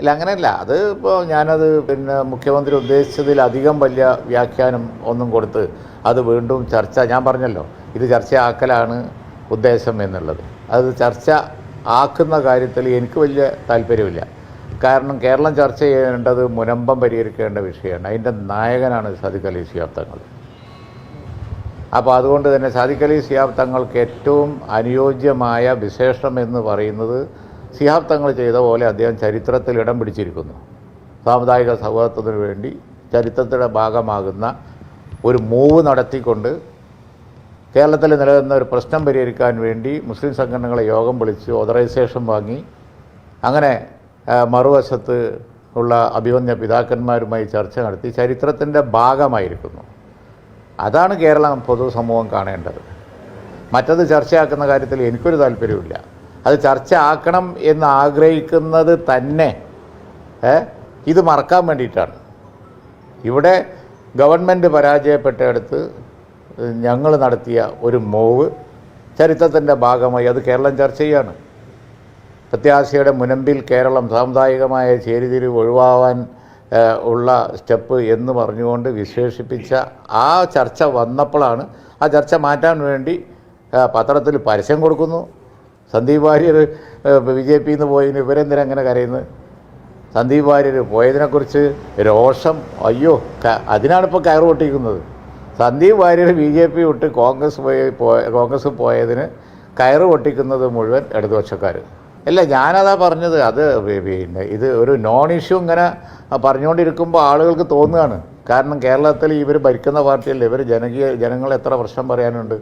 ഇല്ല അങ്ങനെയല്ല. അത് ഇപ്പോൾ ഞാനത് പിന്നെ മുഖ്യമന്ത്രി ഉദ്ദേശിച്ചതിലധികം വലിയ വ്യാഖ്യാനം ഒന്നും കൊടുത്ത് അത് വീണ്ടും ചർച്ച ഞാൻ പറഞ്ഞല്ലോ ഇത് ചർച്ചയാക്കലാണ് ഉദ്ദേശം എന്നുള്ളത്. അത് ചർച്ച ആക്കുന്ന കാര്യത്തിൽ എനിക്ക് വലിയ താല്പര്യമില്ല. കാരണം കേരളം ചർച്ച ചെയ്യേണ്ടത് മുനമ്പം പരിഹരിക്കേണ്ട വിഷയമാണ്. അതിന്റെ നായകനാണ് സാദിഖ് അലി സിയാബ് തങ്ങൾ. അപ്പോൾ അതുകൊണ്ട് തന്നെ സാദിഖ് അലി സിയാബ് തങ്ങൾക്ക് ഏറ്റവും അനുയോജ്യമായ വിശേഷം എന്ന് പറയുന്നത് തങ്ങൾ ചെയ്ത പോലെ അദ്ദേഹം ചരിത്രത്തിൽ ഇടം പിടിച്ചിരിക്കുന്നു. സാമുദായിക സൗഹാർദ്ദത്തിന് വേണ്ടി ചരിത്രത്തിന്റെ ഭാഗമാകുന്ന ഒരു മൂവ് നടത്തിക്കൊണ്ട് കേരളത്തിൽ നിലനിന്ന ഒരു പ്രശ്നം പരിഹരിക്കാൻ വേണ്ടി മുസ്ലിം സംഘടനകളെ യോഗം വിളിച്ച് ഓതറൈസേഷൻ വാങ്ങി. അങ്ങനെ മറുവശത്ത് ഉള്ള അഭിമന്യ പിതാക്കന്മാരുമായി ചർച്ച നടത്തി. ചരിത്രത്തിന്റെ ഭാഗമായിരിക്കുന്നു. അതാണ് കേരളം പൊതുസമൂഹം കാണേണ്ടത്. മറ്റത് ചർച്ചയാക്കുന്ന കാര്യത്തിൽ എനിക്കൊരു താല്പര്യമില്ല അത് ചർച്ച ആക്കണം എന്ന് ആഗ്രഹിക്കുന്നത് തന്നെ ഇത് മറക്കാൻ വേണ്ടിയിട്ടാണ്. ഇവിടെ ഗവൺമെന്റ് പരാജയപ്പെട്ടയിടത്ത് ഞങ്ങൾ നടത്തിയ ഒരു മൂവ് ചരിത്രത്തിന്റെ ഭാഗമായി അത് കേരളം ചർച്ച ചെയ്യാണ്. പ്രത്യാശയുടെ മുനമ്പിൽ കേരളം സാമുദായികമായ ചേരിതിരിവ് ഒഴിവാവാൻ ഉള്ള സ്റ്റെപ്പ് എന്ന് പറഞ്ഞുകൊണ്ട് വിശേഷിപ്പിച്ച ആ ചർച്ച വന്നപ്പോഴാണ് ആ ചർച്ച മാറ്റാൻ വേണ്ടി പത്രത്തിൽ പരസ്യം കൊടുക്കുന്നു. സന്ദീപ് വാര്യർ ബി ജെ പിയിൽ നിന്ന് പോയതിന് ഇവരെന്തിനാ അങ്ങനെ കരയുന്നത് സന്ദീപ് വാര്യർ പോയതിനെക്കുറിച്ച് രോഷം അയ്യോ അതിനാണ് ഇപ്പോൾ കയറ് പൊട്ടിക്കുന്നത്. Sandeep Warrier B J P വിട്ട് കോൺഗ്രസ് പോയി കോൺഗ്രസ് പോയതിന് കയറ് പൊട്ടിക്കുന്നത് മുഴുവൻ ഇടതുപക്ഷക്കാർ അല്ല ഞാനതാ പറഞ്ഞത് അത് പിന്നെ ഇത് ഒരു നോൺ ഇഷ്യൂ ഇങ്ങനെ പറഞ്ഞുകൊണ്ടിരിക്കുമ്പോൾ ആളുകൾക്ക് തോന്നുകയാണ്. കാരണം കേരളത്തിൽ ഇവർ ഭരിക്കുന്ന പാർട്ടിയല്ലേ ഇവർ ജനകീയ ജനങ്ങൾ എത്ര പ്രശ്നം പറയാനുണ്ട്.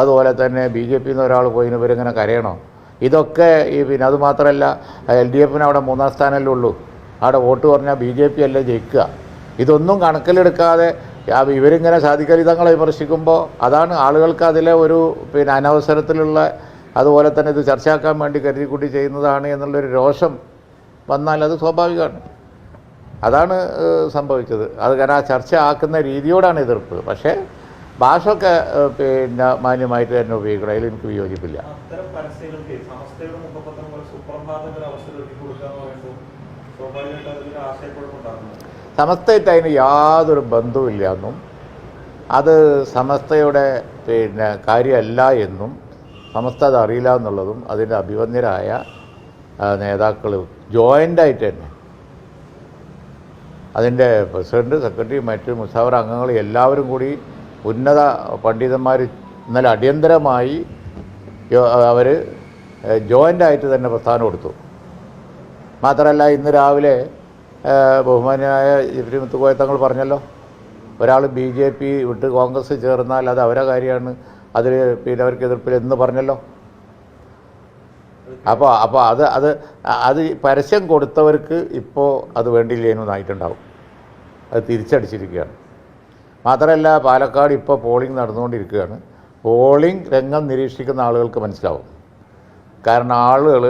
അതുപോലെ തന്നെ ബി ജെ പിയിൽ നിന്ന് ഒരാൾ പോയിന് ഇവരിങ്ങനെ കരയണോ? ഇതൊക്കെ ഈ പിന്നെ അതുമാത്രമല്ല എൽ ഡി എഫിന് അവിടെ മൂന്നാം സ്ഥാനമല്ലേ ഉള്ളൂ. അവിടെ വോട്ട് പറഞ്ഞാൽ ബി ജെ പി അല്ലേ ജയിക്കുക. ഇതൊന്നും കണക്കിലെടുക്കാതെ ഇവരിങ്ങനെ സാധിക്കലിതങ്ങളെ വിമർശിക്കുമ്പോൾ അതാണ് ആളുകൾക്ക് അതിലെ ഒരു പിന്നെ അനവസരത്തിലുള്ള അതുപോലെ തന്നെ ഇത് ചർച്ചയാക്കാൻ വേണ്ടി കരുതിക്കൂട്ടി ചെയ്യുന്നതാണ് എന്നുള്ളൊരു രോഷം വന്നാൽ അത് സ്വാഭാവികമാണ്. അതാണ് സംഭവിച്ചത്. അത് കാരണം ആ ചർച്ച ആക്കുന്ന രീതിയോടാണ് എതിർപ്പ്. പക്ഷേ ഭാഷയൊക്കെ പിന്നെ മാന്യമായിട്ട് തന്നെ ഉപയോഗിക്കണം. അതിൽ എനിക്ക് വിയോജിപ്പില്ല. സമസ്തയായിട്ട് അതിന് യാതൊരു ബന്ധവുമില്ല എന്നും അത് സമസ്തയുടെ പിന്നെ കാര്യമല്ല എന്നും സമസ്ത അത് അറിയില്ല എന്നുള്ളതും അതിന്റെ അഭിവന്യരായ നേതാക്കൾ ജോയിന്റായിട്ട് തന്നെ. അതിന്റെ പ്രസിഡന്റ് സെക്രട്ടറി മറ്റ് മുസാവർ അംഗങ്ങൾ എല്ലാവരും കൂടി ഉന്നത പണ്ഡിതന്മാർ ഇന്നലെ അടിയന്തരമായി അവർ ജോയിന്റായിട്ട് തന്നെ പ്രസ്ഥാനം കൊടുത്തു മാത്രമല്ല ഇന്ന് രാവിലെ ബഹുമാനായ ബഹുമാന്യനായ കോയ തങ്ങൾ പറഞ്ഞല്ലോ ഒരാൾ ബി ജെ പി വിട്ട് കോൺഗ്രസ് ചേർന്നാൽ അത് അവരെ കാര്യമാണ് അതിൽ പിന്നെ അവർക്ക് എതിർപ്പിൽ എന്ന് പറഞ്ഞല്ലോ. അപ്പോൾ അപ്പോൾ അത് അത് അത് പരസ്യം കൊടുത്തവർക്ക് ഇപ്പോൾ അത് വേണ്ടിയില്ലേനൊന്നായിട്ടുണ്ടാവും അത് തിരിച്ചടിച്ചിരിക്കുകയാണ്. മാത്രമല്ല പാലക്കാട് ഇപ്പോൾ പോളിംഗ് നടന്നുകൊണ്ടിരിക്കുകയാണ്. പോളിംഗ് രംഗം നിരീക്ഷിക്കുന്ന ആളുകൾക്ക് മനസ്സിലാവും. കാരണം ആളുകൾ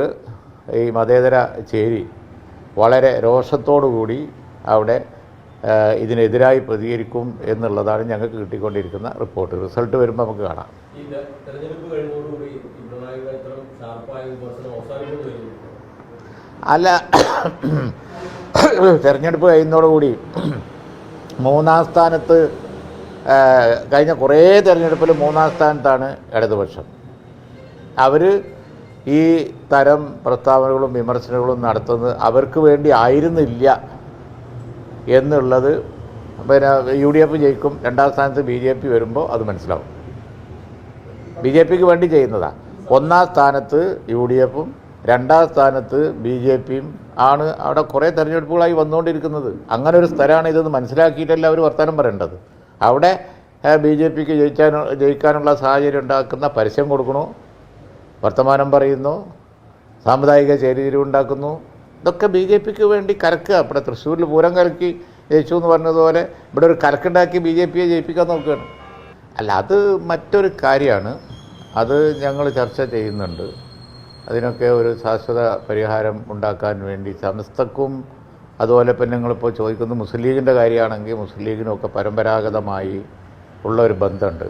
ഈ മതേതര ചേരി വളരെ കൂടി അവിടെ ഇതിനെതിരായി പ്രതികരിക്കും എന്നുള്ളതാണ് ഞങ്ങൾക്ക് കിട്ടിക്കൊണ്ടിരിക്കുന്ന റിപ്പോർട്ട്. റിസൾട്ട് വരുമ്പോൾ നമുക്ക് കാണാം. അല്ല തെരഞ്ഞെടുപ്പ് കഴിയുന്നതോടുകൂടി മൂന്നാം സ്ഥാനത്ത് കഴിഞ്ഞ കുറേ തെരഞ്ഞെടുപ്പിൽ മൂന്നാം സ്ഥാനത്താണ് ഇടതുപക്ഷം. അവർ ഈ തരം പ്രസ്താവനകളും വിമർശനങ്ങളും നടത്തുന്നത് അവർക്ക് വേണ്ടി ആയിരുന്നില്ല എന്നുള്ളത് പിന്നെ യു ഡി എഫ് ജയിക്കും രണ്ടാം സ്ഥാനത്ത് ബി ജെ പി വരുമ്പോൾ അത് മനസ്സിലാവും. ബി ജെ പിക്ക് വേണ്ടി ചെയ്യുന്നതാണ് ഒന്നാം സ്ഥാനത്ത് യു ഡി എഫും രണ്ടാം സ്ഥാനത്ത് ബി ജെ പിയും ആണ് അവിടെ കുറേ തെരഞ്ഞെടുപ്പുകളായി വന്നുകൊണ്ടിരിക്കുന്നത്. അങ്ങനെ ഒരു സ്ഥലമാണ് ഇതെന്ന് മനസ്സിലാക്കിയിട്ടല്ല അവർ വർത്തമാനം പറയേണ്ടത്? അവിടെ ബി ജെ പിക്ക് ജയിക്കാൻ ജയിക്കാനുള്ള സാഹചര്യം ഉണ്ടാക്കുന്ന പരസ്യം കൊടുക്കണു. വർത്തമാനം പറയുന്നു. സാമുദായിക ചേരിതിരിവുണ്ടാക്കുന്നു ഇതൊക്കെ ബി ജെ പിക്ക് വേണ്ടി കലക്കുക. ഇവിടെ തൃശ്ശൂരിൽ പൂരം കലക്കി ജയിച്ചു എന്ന് പറഞ്ഞതുപോലെ ഇവിടെ ഒരു കലക്കുണ്ടാക്കി ബി ജെ പിയെ ജയിപ്പിക്കാൻ നോക്കുകയാണ്. അല്ല അത് മറ്റൊരു കാര്യമാണ്. അത് ഞങ്ങൾ ചർച്ച ചെയ്യുന്നുണ്ട്. അതിനൊക്കെ ഒരു ശാശ്വത പരിഹാരം ഉണ്ടാക്കാൻ വേണ്ടി സമസ്തക്കും അതുപോലെ ഇപ്പം നിങ്ങളിപ്പോൾ ചോദിക്കുന്നത് മുസ്ലിം ലീഗിന്റെ കാര്യമാണെങ്കിൽ മുസ്ലിം ലീഗിനൊക്കെ പരമ്പരാഗതമായി ഉള്ള ഒരു ബന്ധമുണ്ട്.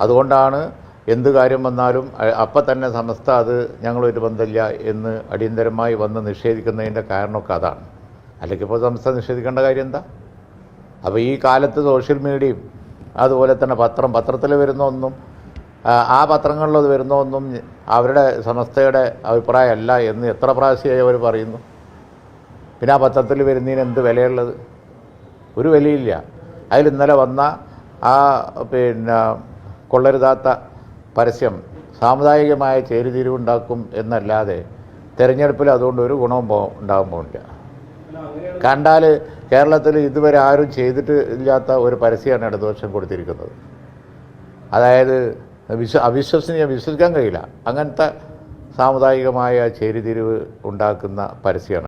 അതുകൊണ്ടാണ് എന്ത് കാര്യം വന്നാലും അപ്പം തന്നെ സമസ്ത അത് ഞങ്ങളൊരു ബന്ധമില്ല എന്ന് അടിയന്തരമായി വന്ന് നിഷേധിക്കുന്നതിന്റെ കാരണമൊക്കെ അതാണ്. അല്ലെങ്കിൽ ഇപ്പോൾ സംസ്ഥ നിഷേധിക്കേണ്ട കാര്യം എന്താ? അപ്പോൾ ഈ കാലത്ത് സോഷ്യൽ മീഡിയയും അതുപോലെ തന്നെ പത്രം പത്രത്തിൽ വരുന്ന ഒന്നും ആ, പത്രങ്ങളിലത് വരുന്ന ഒന്നും അവരുടെ സമസ്തയുടെ അഭിപ്രായമല്ല എന്ന് എത്ര പ്രാവശ്യമായി അവർ പറയുന്നു? പിന്നെ ആ പത്രത്തിൽ വരുന്നതിന് എന്ത് വിലയുള്ളത്? ഒരു വിലയില്ല. അതിൽ ഇന്നലെ വന്ന ആ പിന്നെ കൊള്ളരുതാത്ത പരസ്യം സാമുദായികമായ ചേരുതിരിവുണ്ടാക്കും എന്നല്ലാതെ തെരഞ്ഞെടുപ്പിൽ അതുകൊണ്ട് ഒരു ഗുണവും പോ ഉണ്ടാകാൻ അങ്ങനെയാണ് കണ്ടാൽ കേരളത്തിൽ ഇതുവരെ ആരും ചെയ്തിട്ട് ഇല്ലാത്ത ഒരു പരസ്യമാണ് ഇടതുപക്ഷം കൊടുത്തിരിക്കുന്നത്. അതായത് വിശ്വ അവിശ്വസനീയം വിശ്വസിക്കാൻ കഴിയില്ല. അങ്ങനത്തെ സാമുദായികമായ ചേരിതിരിവ് ഉണ്ടാക്കുന്ന പരസ്യമാണ്.